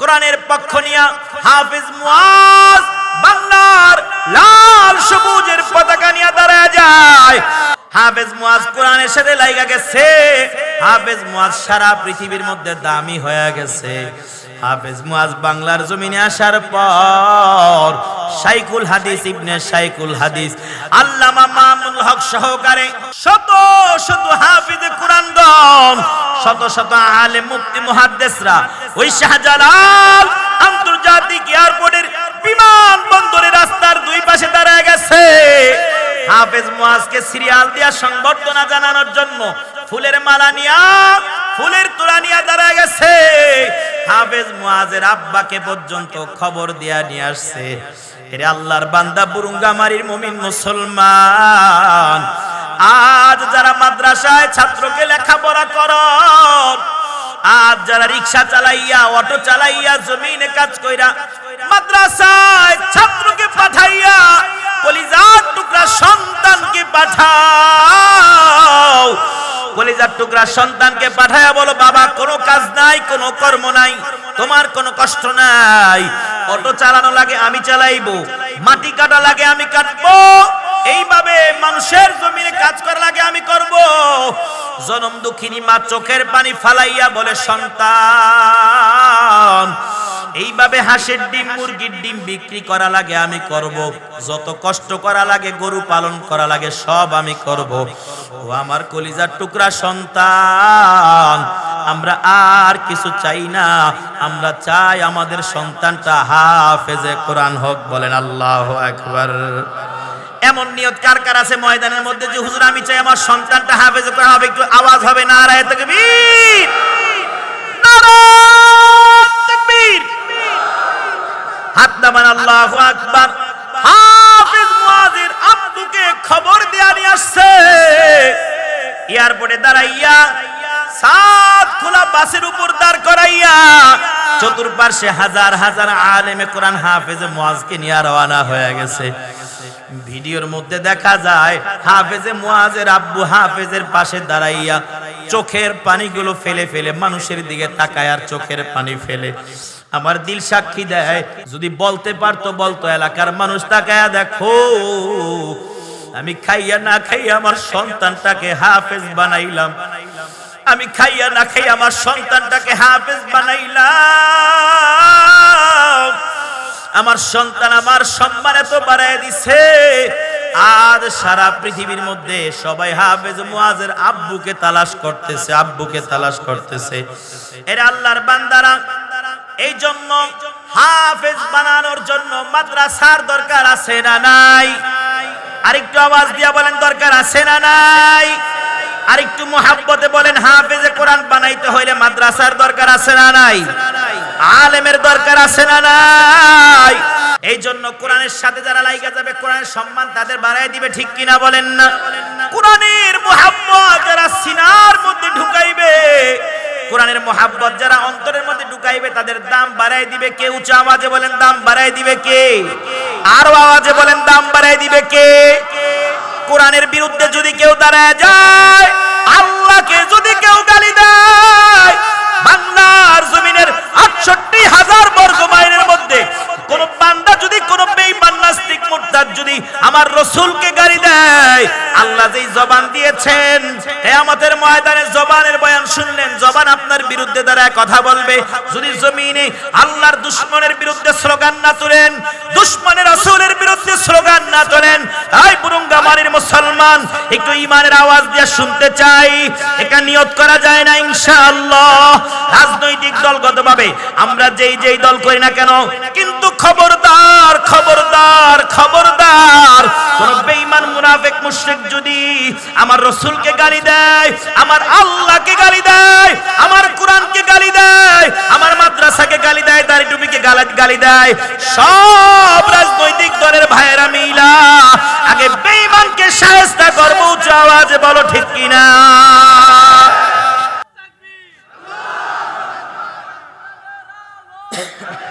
কোরআনের পক্ষ নিয়া হাফিজ মুয়াজ বাংলার লাল সবুজের পতাকা নিয়ে দাঁড়ায় যায়। হাফেজ মুয়াজ কোরআনের সাথে লাইগা গেছে। হাফেজ মুয়াজ সারা পৃথিবীর মধ্যে দামি হয়ে গেছে। হাফেজ মুয়াজ বাংলার জমিনে আসার পর শাইকুল হাদিস, ইবনে শাইকুল হাদিস, আল্লামা মামুল হক সহকারে শত শত হাফিজ কোরআন গণ শত শত আলেম মুফতি মুহাদ্দিসরা ওই শাহজালাল আন্তর্জাতিক এয়ারপোর্টের বিমান বন্দরের রাস্তার দুই পাশে দাঁড়ায় গেছে। হাফেজ মুয়াজকে সিরিয়াল দিয়া সংবর্ধনা জানানোর জন্য ফুলের মালা নিয়া, ফুলের তোড়া নিয়া দাঁড়ায় গেছে। হাফেজ মুয়াজের আব্বাকে পর্যন্ত খবর দিয়া নিয়ে আসছে। এরে আল্লাহর বান্দা বুরুঙ্গামারির মুমিন মুসলমান। আজ যারা মাদ্রাসায় ছাত্রকে লেখাপড়া করন আজ যারা রিক্সা চালাইয়া, অটো চালাইয়া, জমিনে কাজ কইরা মাদ্রাসায় ছাত্রকে পাঠাইয়া কলিজার টুকরা সন্তানকে পাঠাও। কলিজার টুকরা সন্তানকে পাঠায়া বলো, বাবা, কোনো কাজ নাই, কোনো কর্ম নাই, তোমার কোনো কষ্ট নাই। অটো চালানো লাগে, আমি চালাইবো। মাটি কাটা লাগে, আমি কাটবো। এইভাবে মানুষের জমিনে জনম দুঃখিনী মা চোখের পানি ফালাইয়া বলে, সন্তান, এইভাবে হাঁসের ডিম, মুরগির ডিম বিক্রি করা লাগে, আমি করব। যত কষ্ট করা লাগে, গরু পালন করা লাগে, সব আমি করব। ও আমার কলিজার টুকরা সন্তান, আমরা আর কিছু চাই না। আমরা চাই আমাদের সন্তানটা হাফেজে কোরআন হোক, বলেন আল্লাহ একবার এমন নিয়ত কার কার আছে ময়দানের মধ্যে যে, হুজুর, আমি চাই আমার সন্তানটা হাফেজ কোরআন হবে। একটু আওয়াজ হবে, নারায়ে তাকবীর। নারায়ে তাকবীর। হাত নামান আল্লাহু আকবার। হাফেজ মুয়াজির আব্দুকে খবর দেয়া নিয়ে আসছে। এয়ারপোর্টে দাঁড়াইয়া সাত খোলা বাসের উপর দাঁড় করাইয়া চতুর্পার্শ্বে হাজার হাজার আলেমে কোরআন হাফেজ মুয়াজকে নিয়ে রওনা হয়ে গেছে। ভিডিওর মধ্যে দেখা যায়, হাফেজে মুয়াজের আব্বু হাফেজের পাশে দাঁড়াইয়া চোখের পানিগুলো ফেলে ফেলে মানুষের দিকে তাকায় আর চোখের পানি ফেলে। আমার দিল সাক্ষী দেয়, যদি বলতে পারতো বলতো, এলাকার মানুষ তাকায়া দেখো, আমি খাইয়া না খাইয়া আমার সন্তানটাকে হাফেজ বানাইলাম। আমি খাইয়া না খাইয়া আমার সন্তানটাকে হাফেজ বানাইলাম। আমার সন্তান আমার সম্মান এত বাড়ায় দিছে। আজ সারা পৃথিবীর মধ্যে সবাই হাফেজ মুয়াজের আব্বুকে তালাশ করতেছে, আব্বুকে তালাশ করতেছে। এরা আল্লাহর বান্দারা, এই জন্য হাফেজ বানানোর জন্য মাদ্রাসার দরকার আছে না নাই? আরেকটু আওয়াজ দিয়া বলেন, দরকার আছে না নাই? আরেকটু মোহাব্বতে বলেন, হাফেজে কোরআন বানাইতে হইলে মাদ্রাসার দরকার আছে না নাই? আলেমের দরকার আছে না নাই? এই জন্য কোরআনের সাথে যারা লাইগা যাবে, কোরআনের সম্মান তাদের বাড়াই দিবে, ঠিক কিনা বলেন না? কোরআনের মোহাব্বত যারা সিনার মধ্যে ঢুকাইবে, কোরআনের মোহাব্বত যারা অন্তরের মধ্যে ঢুকাইবে, তাদের দাম বাড়াই দিবে কে? উঁচু আওয়াজে বলেন, দাম বাড়াই দিবে কে? আরও আওয়াজে বলেন, দাম বাড়াই দিবে কে? কোরআনের বিরুদ্ধে যদি কেউ দাঁড়ায় যায়, আল্লাহকে যদি আমার রসুলকে গালি দেয়, আল্লাহ যেই জবান দিয়েছেন কিয়ামতের ময়দানে জবানের বয়ান শুনলেন, জবান আপনার বিরুদ্ধে দাঁড়ায় কথা বলবে। যদি জমিনে আল্লাহর দুশ্মনের বিরুদ্ধে স্লোগান না তোলেন, দুশ্মনের রসুলের বিরুদ্ধে স্লোগান না তোলেন তাই বুরুঙ্গামারির মুসলমান, একটু ইমানের আওয়াজ দিয়ে শুনতে চাই। এটা নিয়ত করা যায় না, ইনশাআল্লাহ। রাজনৈতিক দলগতভাবে আমরা যেই যেই দল করি না কেন, কিন্তু খবরদার খবরদার খবরদার আর বেঈমান, মুনাফিক, মুশরিক যদি আমার রসুলকে গালি দেয়, আমার আল্লাহকে গালি দেয়, আমার কোরআনকে গালি দেয়, আমার মাদ্রাসাকে গালি দেয় দাড়ি টুপিকে গালাজ গালি দেয়, সব রাজনৈতিক দলের ভাইয়েরা মিলা আগে বেঈমানকে শায়েস্তা করব উচ্চ আওয়াজে বলো ঠিক কিনা Yeah.